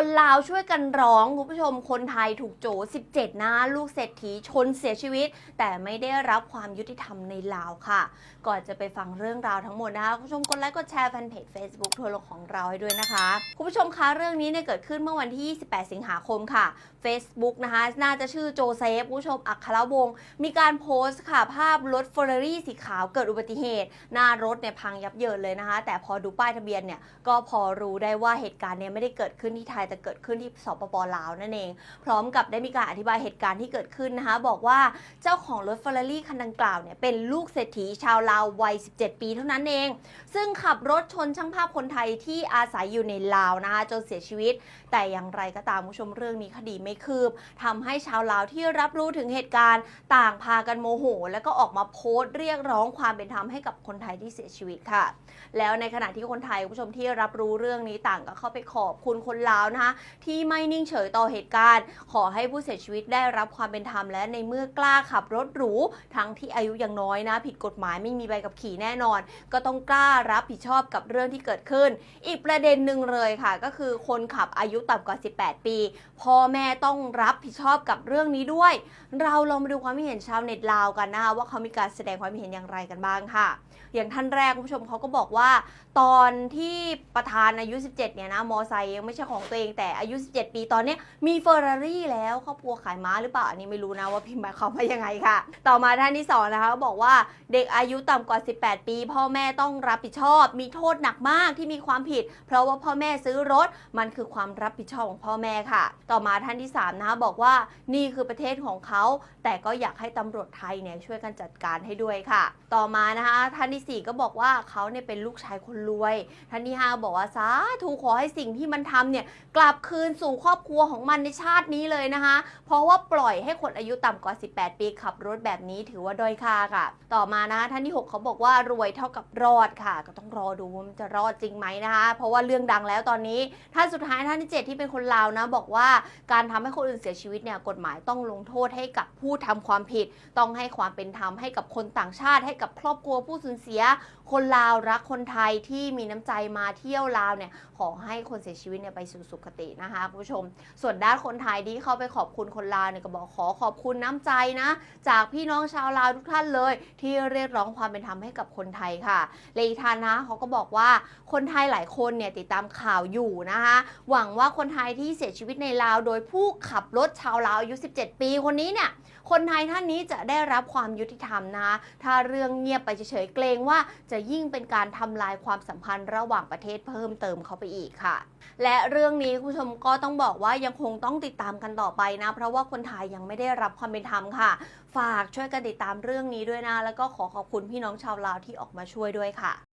คนลาวช่วยกันร้องคุณผู้ชมคนไทยถูกโจ 17นะลูกเศรษฐีชนเสียชีวิต แต่ไม่ได้รับความยุติธรรมในลาวค่ะ ก่อนจะไปฟังเรื่องราวทั้งหมดนะคะคุณผู้ชมกดไลค์กดแชร์แฟนเพจ Facebook ทัวร์ลงของเราให้ด้วยนะคะ คุณผู้ชมคะเรื่องนี้เนี่ยเกิดขึ้นเมื่อวันที่ 28 สิงหาคมค่ะ Facebook นะคะน่าจะชื่อโจเซฟคุณผู้ชมอัครวงศ์มีการโพสต์ค่ะภาพรถเฟอร์รารี่สีขาวเกิดอุบัติเหตุ หน้ารถเนี่ยพังยับเยินเลยนะคะ แต่พอดูป้ายทะเบียนเนี่ยก็พอรู้ได้ว่าเหตุการณ์เนี่ยไม่ได้เกิดขึ้นที่ไทยแต่เกิดขึ้นที่สปปลาวนั่นเอง พร้อมกับได้มีการอธิบายเหตุการณ์ที่เกิดขึ้นนะคะ บอกว่าเจ้าของรถเฟอร์รารี่คันดังกล่าวเนี่ยเป็นลูกเศรษฐีชาวลาววัย 17 ปีเท่านั้นเอง ซึ่งขับรถชนช่างภาพคนไทยที่อาศัยอยู่ในลาวนะคะจนเสียชีวิต แต่อย่างไรก็ตามผู้ชมเรื่องนี้คดีไม่คืบทำให้ชาวลาวที่รับรู้ถึงเหตุการณ์ต่างพากันโมโห แล้วก็ออกมาโพสต์เรียกร้องความเป็นธรรมให้กับคนไทยที่เสียชีวิตค่ะ แล้วในขณะที่คนไทยผู้ชมที่รับรู้เรื่องนี้ต่างก็เข้าไปขอบคุณคนลาวนะคะที่ไม่นิ่งเฉยต่อเหตุการณ์ ขอให้ผู้เสียชีวิตได้รับความเป็นธรรมและในเมื่อกล้าขับรถหรูทั้งที่อายุยังน้อยนะ ผิดกฎหมายไม่มีใบขับขี่แน่นอน ก็ต้องกล้ารับผิดชอบกับเรื่องที่เกิดขึ้น อีกประเด็นหนึ่งเลยค่ะ ก็คือคนขับอายุต่ำกว่า 18 ปี พ่อแม่ต้องรับผิดชอบกับเรื่องนี้ด้วย เราลองมาดูความเห็นชาวเน็ตลาวกันนะคะว่าเขามีการแสดงความเห็นอย่างไรกันบ้างค่ะ อย่างท่านแรกคุณผู้ชมเขาก็บอกว่า ตอนที่ประธานอายุ 17 เนี่ยนะมอไซค์ยังไม่ใช่ของตัวเองแต่อายุ 17 ปีตอนนี้มีเฟอร์รารี่แล้วครอบครัวขายม้าหรือเปล่าอันนี้ไม่รู้นะว่าพิมพ์หมายความว่ายังไงค่ะ ต่อมาท่านที่สองนะคะบอกว่าเด็กอายุต่ำกว่า 18 ปี พ่อแม่ต้องรับผิดชอบ มีโทษหนักมากที่มีความผิด เพราะว่าพ่อแม่ซื้อรถมันคือความรับผิดชอบของพ่อแม่ค่ะ ต่อมาท่านที่สามนะคะบอกว่านี่คือประเทศของเขา แต่ก็อยากให้ตำรวจไทยเนี่ยช่วยกันจัดการให้ด้วยค่ะ ต่อมานะคะท่านที่สี่ก็บอกว่าเขาเนี่ยเป็นลูกชายคนรวย ท่านที่ห้าบอกว่าสาธุขอให้สิ่งที่มันทำเนี่ยกลับคืนสู่ครอบครัวของมันในชาตินี้เลยนะคะ เพราะว่าปล่อยให้คนอายุต่ำกว่า 18 ปีขับรถแบบนี้ถือว่าด้อยค่าค่ะ ต่อมานะคะท่านที่ 6 เขาบอกว่ารวยเท่ากับรอดค่ะ ก็ต้องรอดูว่ามันจะรอดจริงไหมนะคะ เพราะว่าเรื่องดังแล้วตอนนี้ท่านสุดท้ายท่านที่ 7 ที่เป็นคนลาวนะบอกว่าการทำให้คนอื่นเสียชีวิตเนี่ยกฎหมายต้องลงโทษให้กับผู้ทำความผิด ต้องให้ความเป็นธรรมให้กับคนต่างชาติ ให้กับครอบครัวผู้สูญเสีย คนลาวรักคนไทยที่มีน้ำใจมาเที่ยวลาวเนี่ยขอให้คนเสียชีวิตเนี่ยไปสู่สุคตินะคะคุณผู้ชม ส่วนด้านคนไทยที่เข้าไปขอบคุณคนลาวเนี่ยก็บอกขอขอบคุณน้ำใจนะ จากพี่น้องชาวลาวทุกท่านเลย ที่เรียกร้องความเป็นธรรมให้กับคนไทยค่ะเลอีทานนะเขาก็บอกว่าคนไทยหลายคนเนี่ยติดตามข่าวอยู่นะคะ หวังว่าคนไทยที่เสียชีวิตในลาว โดยผู้ขับรถชาวลาวอายุ 17 ปีคนนี้เนี่ยคนไทยท่านนี้จะได้รับความยุติธรรมนะคะถ้าเรื่องเงียบไปเฉยๆเกรงว่าจะยิ่งเป็นการทำลายความสัมพันธ์ระหว่างประเทศเพิ่มเติมเข้าไปอีกค่ะ และเรื่องนี้นี้คุณผู้ชมก็ต้องบอกว่ายังคงต้องติดตามกันต่อไปนะ เพราะว่าคนไทยยังไม่ได้รับความเป็นธรรมค่ะ ฝากช่วยกันติดตามเรื่องนี้ด้วยนะ แล้วก็ขอขอบคุณพี่น้องชาวลาวที่ออกมาช่วยด้วยค่ะ